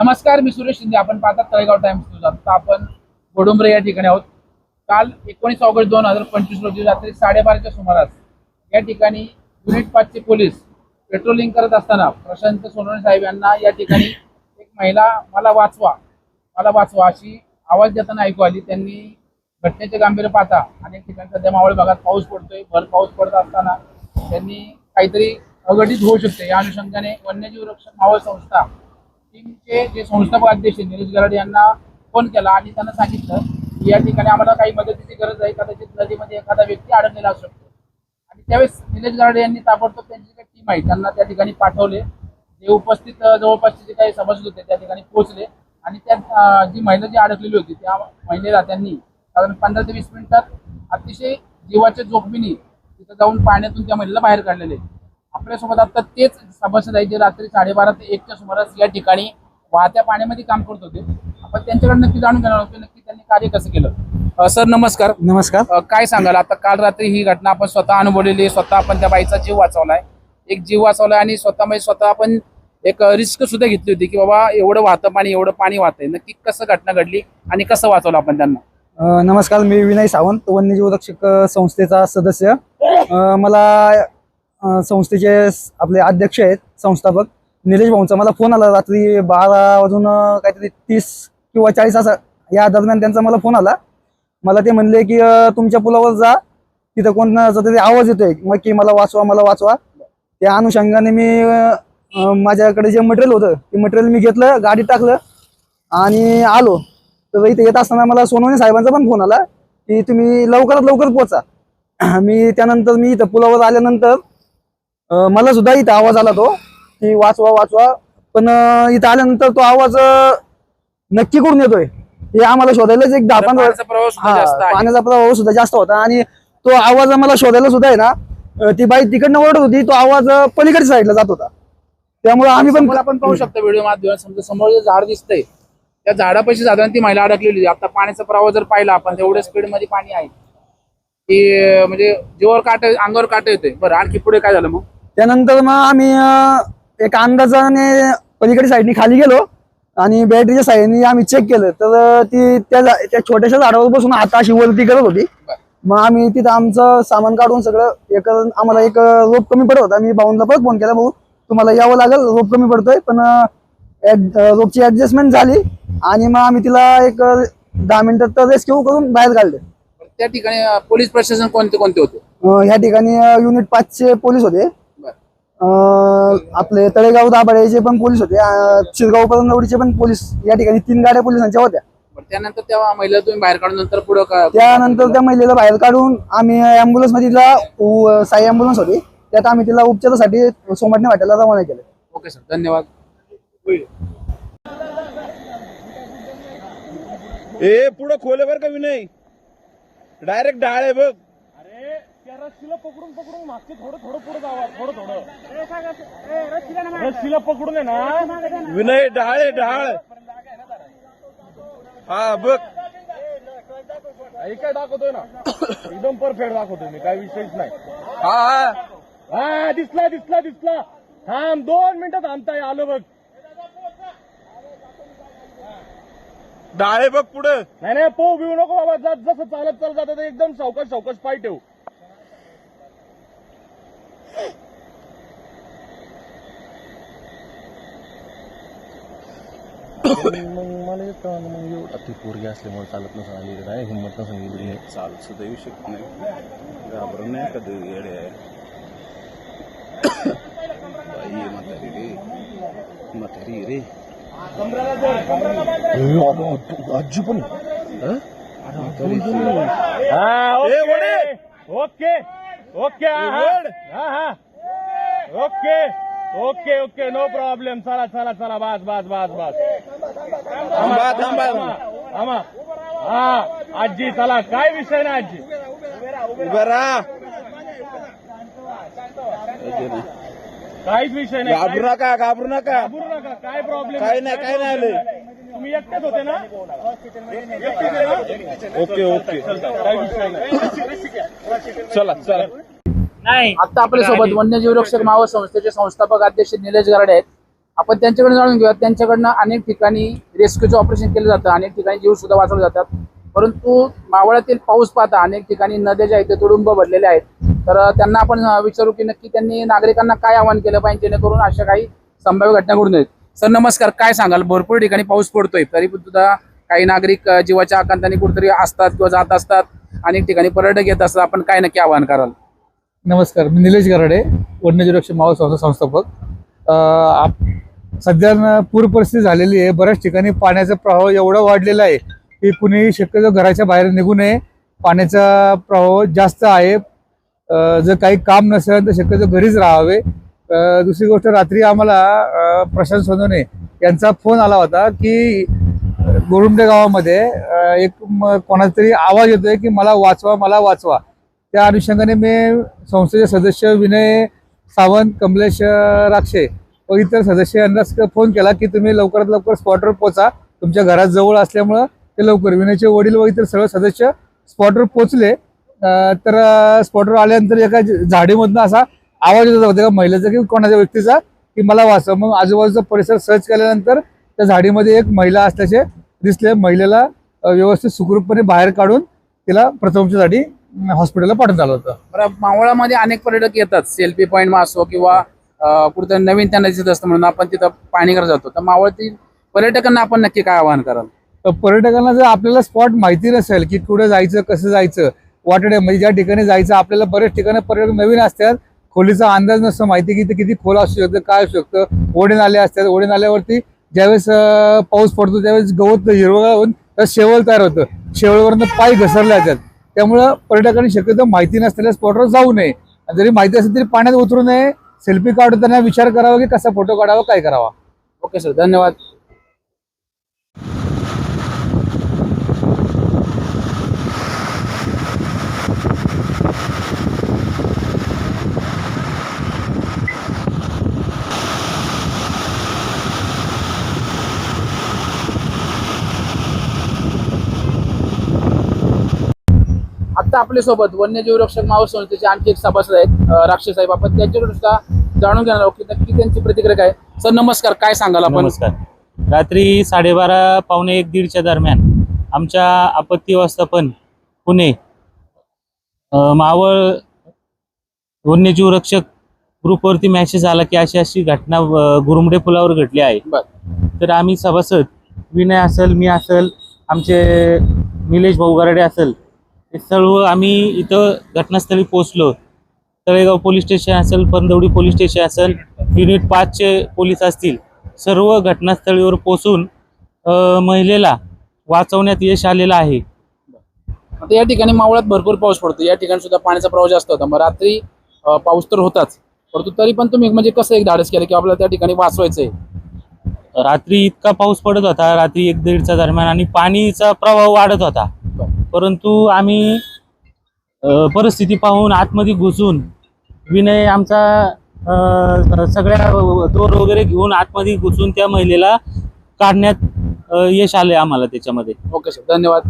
नमस्कार मी सुरेश शिंदे. आपण पाहतात तळेगाव टाइम्स न्यूज. आता आपण गोडुंबरे या ठिकाणी आहोत. काल एकोणीस ऑगस्ट दोन हजार पंचवीस रोजी रात्री साडेबाराच्या सुमारास या ठिकाणी युनिट पाचचे पोलीस पेट्रोलिंग करत असताना प्रशांत सोनवणे साहेब यांना या ठिकाणी एक महिला मला वाचवा मला वाचवा अशी आवाज देताना ऐकू आली. त्यांनी घटनेचे गांभीर्य पाहता अनेक ठिकाणी सध्या मावळ भागात पाऊस पडतोय. भर पाऊस पडत असताना त्यांनी काहीतरी अघटित होऊ शकते. या अनुषंगाने वन्यजीव रक्षक मावळ संस्था टीमचे जे संस्थापक अध्यक्ष निलेश गराडे यांना फोन केला आणि त्यांना सांगितलं की या ठिकाणी आम्हाला काही मदतीची गरज आहे. कदाचित नदीमध्ये एखादा व्यक्ती अडकलेला असू शकतो. आणि त्यावेळेस निलेश गराडे यांनी ताबडतोब त्यांची काही टीम आहे त्यांना त्या ठिकाणी पाठवले. जे उपस्थित जवळपासचे जे काही सभासद होते त्या ठिकाणी पोहोचले. आणि त्या जी महिला जी अडकलेली होती त्या महिलेला त्यांनी साधारण पंधरा ते वीस मिनिटात अतिशय जीवाच्या जोखमीने तिथं जाऊन पाण्यातून त्या महिलेला बाहेर काढलेले. आपल्यासोबत आता तेच सभासद आहे जे रात्री साडेबारा ते एकच्या सुमारास या ठिकाणी वाहत्या पाण्यामध्ये काम करत होते. आपण त्यांच्याकडे नक्की जाणून घेणार होतो नक्की त्यांनी कार्य कसं केलं. सर नमस्कार. नमस्कार. काय सांगाल? आता काल रात्री ही घटना आपण स्वतः अनुभवलेली स्वतः आपण त्या बाईचा जीव वाचवलाय. एक जीव वाचवलाय आणि स्वतः म्हणजे स्वतः आपण एक रिस्क सुद्धा घेतली होती की बाबा एवढं वाहतं पाणी एवढं पाणी वाहतंय. नक्की कसं घटना घडली आणि कसं वाचवलं आपण त्यांना? नमस्कार. मी विनय सावंत वन्यजीव रक्षक संस्थेचा सदस्य. मला संस्थेचे आपले अध्यक्ष आहेत संस्थापक. निलेश भाऊंचा मला फोन आला रात्री बारा वाजून काहीतरी तीस किंवा चाळीस असा या दरम्यान त्यांचा मला फोन आला. मला ते म्हणले की तुमच्या पुलावर जा. तिथं कोणाचा तरी आवाज येतोय मग की मला वाचवा मला वाचवा. त्या अनुषंगाने मी माझ्याकडे जे मटेरियल होतं ते मटेरियल मी घेतलं गाडीत टाकलं आणि आलो. तर इथे येत असताना मला सोनवणे साहेबांचा पण फोन आला की तुम्ही लवकरात लवकर पोचा मी त्यानंतर मी इथं पुलावर आल्यानंतर मला सुद्धा इथं आवाज आला तो की वाचवा वाचवा. पण इथं आल्यानंतर तो आवाज नक्की करून येतोय. हे आम्हाला शोधायलाच एक दहा पंधरा पाण्याचा प्रवाह सुद्धा जास्त आहे. पाण्याचा प्रवाह सुद्धा जास्त होता. आणि तो आवाज आम्हाला शोधायला सुद्धा आहे ना ती बाई तिकडनं ओरडत होती तो आवाज पलीकडच्या साईडला जात होता. त्यामुळे आम्ही पण आपण पाहू शकतो व्हिडिओ माध्यमात. समजा समोर जे झाड दिसतंय त्या झाडापाशी साधारण ती महिला अडकलेली होती. आता पाण्याचा प्रवाह जर पाहिला आपण तेवढ्या स्पीडमध्ये पाणी आहे. की म्हणजे जीवावर काट अंगावर काट येते बरं आणखी पुढे काय झालं मग? त्यानंतर मग आम्ही अं, एक अंदाजाने पलीकडे साईडनी खाली गेलो आणि बॅटरीच्या साईडने आम्ही चेक केलं. तर ती त्या झा- त्या छोट्याशा झाडावर बसून आता अशी वरती करत होती. मग आम्ही तिथं आमचं सामान काढून सगळं एक आम्हाला एक रोप कमी पडत होता. मी भाऊंना परत फोन केला भाऊ तुम्हाला यावं लागेल रोप कमी पडतोय. पण अं, ऍड- अं, रोपची ऍडजस्टमेंट झाली आणि मग आम्ही तिला एक अं, दहा मिनिटात रेस्क्यू करून बाहेर काढले. त्या ठिकाणी अं, पोलीस प्रशासन कोणते कोणते होते? अं, ह्या ठिकाणी युनिट पाचचे पोलीस होते. आपले तळेगाव दाभाडेचे पण पोलीस होते. शिरगाव परंदवडीचे पण पोलीस या ठिकाणी तीन गाड्या पोलिसांच्या होत्या. त्यानंतर त्या महिला तुम्ही बाहेर काढून नंतर पुढे त्यानंतर त्या महिलेला बाहेर काढून आम्ही अँब्युलन्समध्ये तिला साई अँब्युलन्स होती. त्यात आम्ही तिला उपचारासाठी सोमटणे वाट्याला रवाना केलं. Okay sir. धन्यवाद. ए पुढं खोले बर का विनय. डायरेक्ट डाळ आहे बघ. रस्सीला पकडून पकडून मागचे थोडं थोडं पुढे जावा थोडं थोडं. रस्सीला पकडून आहे ना? विनय डाळ आहे डाळ हा बघ. हे काय दाखवतोय ना? एकदम परफेक्ट दाखवतोय मी काय विषयच नाही. हा हा. हा दिसला दिसला दिसला. थांब दोन मिनिटं थांबताय आलो बघ. डाळ बघ पुढं. नाही नाही पोह भिऊ नको बाबा जात जसं चालत चालत जातं एकदम सावकाश सावकाश पाय ठेव मग कळलं मग एवढा? ती पोरगी असल्यामुळे चालत नसं आली काय हिंमत नसं गेली नाही चालत सुद्धा येऊ शकत नाही. घाबरून नाही कधी येडे आहे. म्हातारी रे. म्हातारी रे. आजी पण. हा? ए, ओके. ओके हा. हा. हा okay okay okay no problem चला चला चला बस बस बस बस. थांबा थांबा. थांबा. हा आजी चला काय विषय नाही आजी. उभा राहा. काहीच विषय नाही घाबरू नका घाबरू नका. घाबरू नका काय प्रॉब्लेम काय नाही, काय नाही आलंय. तुम्ही एकटेच होते ना? ना? ओके. ओके काही विषय नाही. चला चला. आता आपल्यासोबत वन्यजीव रक्षक मावळ संस्थेचे संस्थापक अध्यक्ष निलेश गराडे आहेत. आपण त्यांच्याकडे जाणून घेऊया. त्यांच्याकडनं अनेक ठिकाणी रेस्क्यूचं ऑपरेशन केलं जातं. अनेक ठिकाणी जीव सुद्धा वाचवले जातात. परंतु मावळातील पाऊस पाहता अनेक ठिकाणी नद्या ज्या आहेत ते तुडुंब भरलेले आहेत. तर त्यांना आपण विचारू की नक्की त्यांनी नागरिकांना काय आवाहन केलं पाहिजे जेणेकरून अशा काही संभाव्य घटना घडून नयेत. सर नमस्कार. काय सांगाल? भरपूर ठिकाणी पाऊस पडतोय. तरी पण सुद्धा काही नागरिक जीवाच्या आकांताने कुठेतरी असतात किंवा जात असतात. अनेक ठिकाणी पर्यटक येत असतात. आपण काय नक्की आवाहन कराल? नमस्कार. मी निलेश गराडे वन्यजीवरक्षक मावळ संस्था संस्थापक आप- सध्या न पूर परिस्थिती झालेली आहे. बऱ्याच ठिकाणी पाण्याचा प्रभाव एवढा वाढलेला आहे की कुणी शक्यतो घराच्या बाहेर निघू नये. पाण्याचा प्रभाव जास्त आहे. जर काही काम नसेल तर शक्यतो घरीच राहावे. दुसरी गोष्ट रात्री आम्हाला प्रशांत सोनवणे यांचा फोन आला होता की गोरुंडे गावामध्ये एक म- कोणाचा तरी आवाज येतोय की मला वाचवा मला वाचवा. त्या अनुषंगाने मी संस्थेचे सदस्य विनय सावंत कमलेश राक्षे व इतर सदस्यांना फोन केला की तुम्ही लवकरात लवकर स्पॉटवर पोचा. तुमच्या घरात जवळ असल्यामुळं ते लवकर. विनयचे वडील व इतर सर्व सदस्य स्पॉटवर पोचले. तर स्पॉटवर आल्यानंतर एका झाडीमधनं असा आवाज येत होता. का महिलेचा की कोणाच्या व्यक्तीचा? की मला वाचव. मग आजूबाजूचा परिसर सर्च केल्यानंतर त्या झाडीमध्ये एक महिला असल्याचे दिसले. महिलेला व्यवस्थित सुखरूपपणे बाहेर काढून तिला प्रथमच्यासाठी हॉस्पिटलला पाठवून आलं होतं. बरं मावळामध्ये अनेक पर्यटक येतात. सेल्फी पॉईंट असो किंवा कुठेतरी नवीन त्यांना दिसत असतं म्हणून आपण तिथं पाणी करत जातो. तर मावळतील पर्यटकांना आपण नक्की काय आवाहन कराल? तर पर्यटकांना जर आपल्याला स्पॉट माहिती नसेल की कुठे जायचं कसं जायचं वाटडे म्हणजे ज्या ठिकाणी जायचं आपल्याला बरेच ठिकाणी पर्यटक नवीन असतात. खोलीचा अंदाज नसतो माहिती की ते किती खोल असू शकतं काय असू शकतं. ओढे नाले असतात ओढे नाल्यावरती ज्यावेळेस पाऊस पडतो त्यावेळेस गवत हिरवळ होऊन तर शेवळ तयार होतं. शेवळवरनं पाय घसरले जातात. त्यामुळं पर्यटकांनी शक्यतो माहिती नसलेल्या स्पॉटवर जाऊ नये. आणि जरी माहिती असेल तरी पाण्यात उतरू नये. सेल्फी काढताना विचार करावा की कसा फोटो काढावा काय करावा? ओके सर धन्यवाद. आता आपल्यासोबत वन्यजीव रक्षक मावळ संस्थेचे आणखी एक सभासद आहेत राक्षस साहेब. आपण त्यांच्याकडे सुद्धा जाणून घेणार आहोत की नक्की त्यांची प्रतिक्रिया काय सर नमस्कार. काय सांगाल आपण? नमस्कार. रात्री साडेबारा पावणे एक दीडच्या दरम्यान आमच्या आपत्ती व्यवस्थापन पुणे अ, मावळ वन्यजीव रक्षक ग्रुपवरती मेसेज आला की अशी अशी घटना अ, गुरुमडे पुलावर घडली आहे. तर आम्ही सभासद विनय असेल मी असेल आमचे निलेश भाऊ गराडे असेल सर्व आम्ही इथं घटनास्थळी पोहोचलो. तळेगाव पोलीस स्टेशन असेल पंदवडी पोलीस स्टेशन असेल युनिट पाचचे पोलीस असतील सर्व घटनास्थळीवर पोहोचून अ, महिलेला वाचवण्यात यश आलेलं आहे. आता या ठिकाणी मावळात भरपूर पाऊस पडतो. या ठिकाणी सुद्धा पाण्याचा प्रवाह जास्त होता. मग रात्री पाऊस तर होताच. परंतु तरी पण तुम्ही म्हणजे कसं एक धाडस केलं की आपल्याला त्या ठिकाणी वाचवायचंय? रात्री इतका पाऊस पडत होता. रात्री एक दीडच्या दरम्यान आणि पाणीचा प्रवाह वाढत होता. परंतु आम्ही परिस्थिती पाहून आतमध्ये घुसून विनय आमचा अ, सगळ्या दोर वगैरे घेऊन आतमध्ये घुसून त्या महिलेला काढण्यात यश आले आम्हाला त्याच्यामध्ये. ओके सर धन्यवाद.